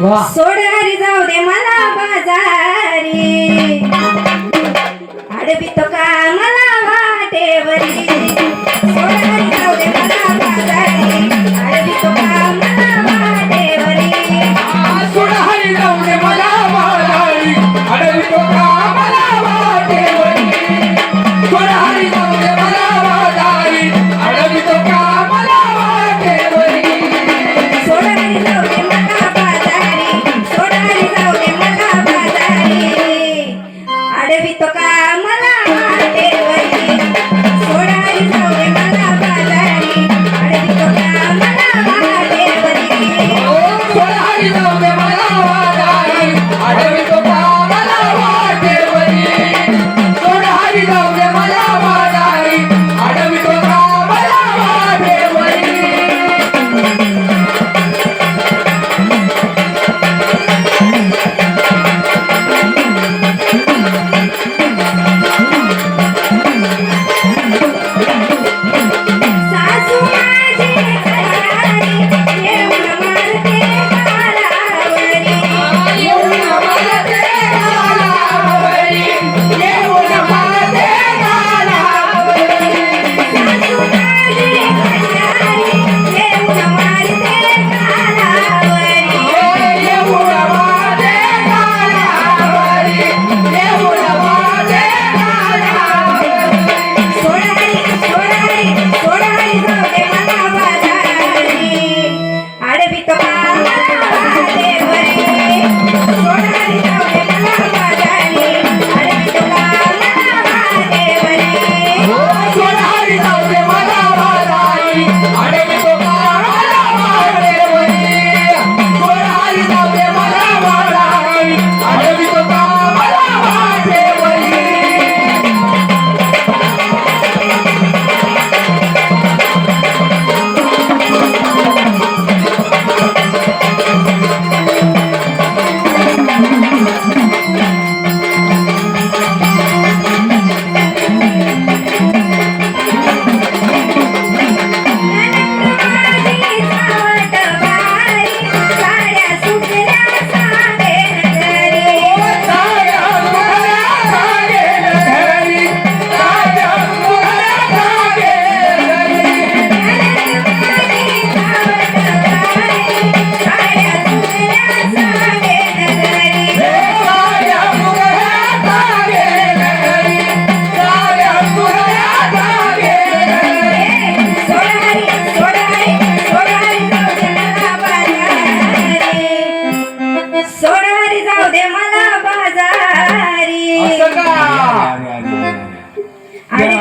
सोडारी जाऊ दे मला बाजारी. आडवी तो का evito tocar सोडारी जाऊ दे मला बाजारी. आणि